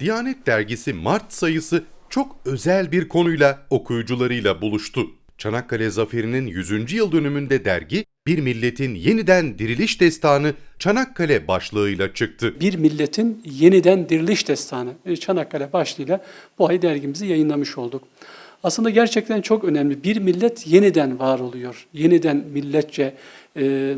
Diyanet Dergisi Mart sayısı çok özel bir konuyla okuyucularıyla buluştu. Çanakkale Zaferi'nin 100. yıl dönümünde dergi, bir milletin yeniden diriliş destanı Çanakkale başlığıyla çıktı. Bir milletin yeniden diriliş destanı e, Çanakkale başlığıyla bu ay dergimizi yayınlamış olduk. Aslında gerçekten çok önemli. Bir millet yeniden var oluyor. Yeniden milletçe e,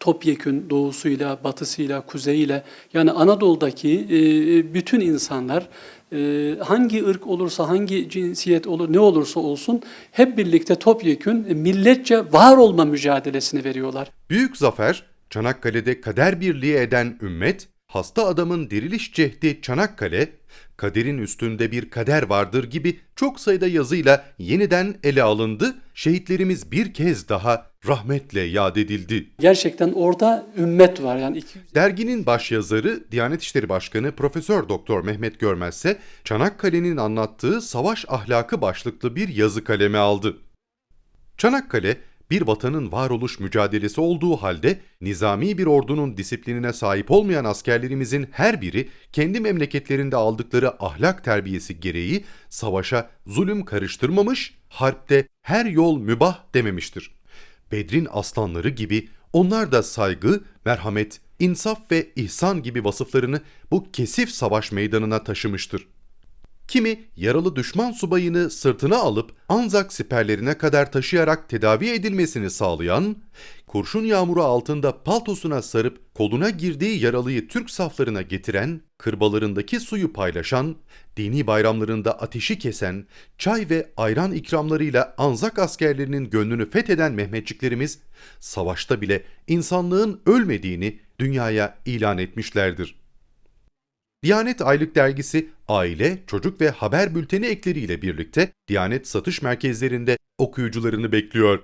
topyekün doğusuyla, batısıyla, kuzeyiyle yani Anadolu'daki e, bütün insanlar e, hangi ırk olursa, hangi cinsiyet olur, ne olursa olsun hep birlikte topyekün e, milletçe var olma mücadelesini veriyorlar. Büyük zafer, Çanakkale'de kader birliği eden ümmet, hasta adamın diriliş cehdi Çanakkale, kaderin üstünde bir kader vardır gibi çok sayıda yazıyla yeniden ele alındı, şehitlerimiz bir kez daha rahmetle yad edildi. Gerçekten orada ümmet var yani 200 Derginin başyazarı Diyanet İşleri Başkanı Profesör Doktor Mehmet Görmez ise Çanakkale'nin anlattığı savaş ahlakı başlıklı bir yazı kaleme aldı. Çanakkale, bir vatanın varoluş mücadelesi olduğu halde nizami bir ordunun disiplinine sahip olmayan askerlerimizin her biri kendi memleketlerinde aldıkları ahlak terbiyesi gereği savaşa zulüm karıştırmamış, harpte her yol mübah dememiştir. Bedrin aslanları gibi onlar da saygı, merhamet, insaf ve ihsan gibi vasıflarını bu kesif savaş meydanına taşımıştır. Kimi yaralı düşman subayını sırtına alıp Anzak siperlerine kadar taşıyarak tedavi edilmesini sağlayan, kurşun yağmuru altında paltosuna sarıp koluna girdiği yaralıyı Türk saflarına getiren, kırbalarındaki suyu paylaşan, dini bayramlarında ateşi kesen, çay ve ayran ikramlarıyla Anzak askerlerinin gönlünü fetheden Mehmetçiklerimiz, savaşta bile insanlığın ölmediğini dünyaya ilan etmişlerdir. Diyanet Aylık Dergisi aile, çocuk ve haber bülteni ekleriyle birlikte Diyanet satış merkezlerinde okuyucularını bekliyor.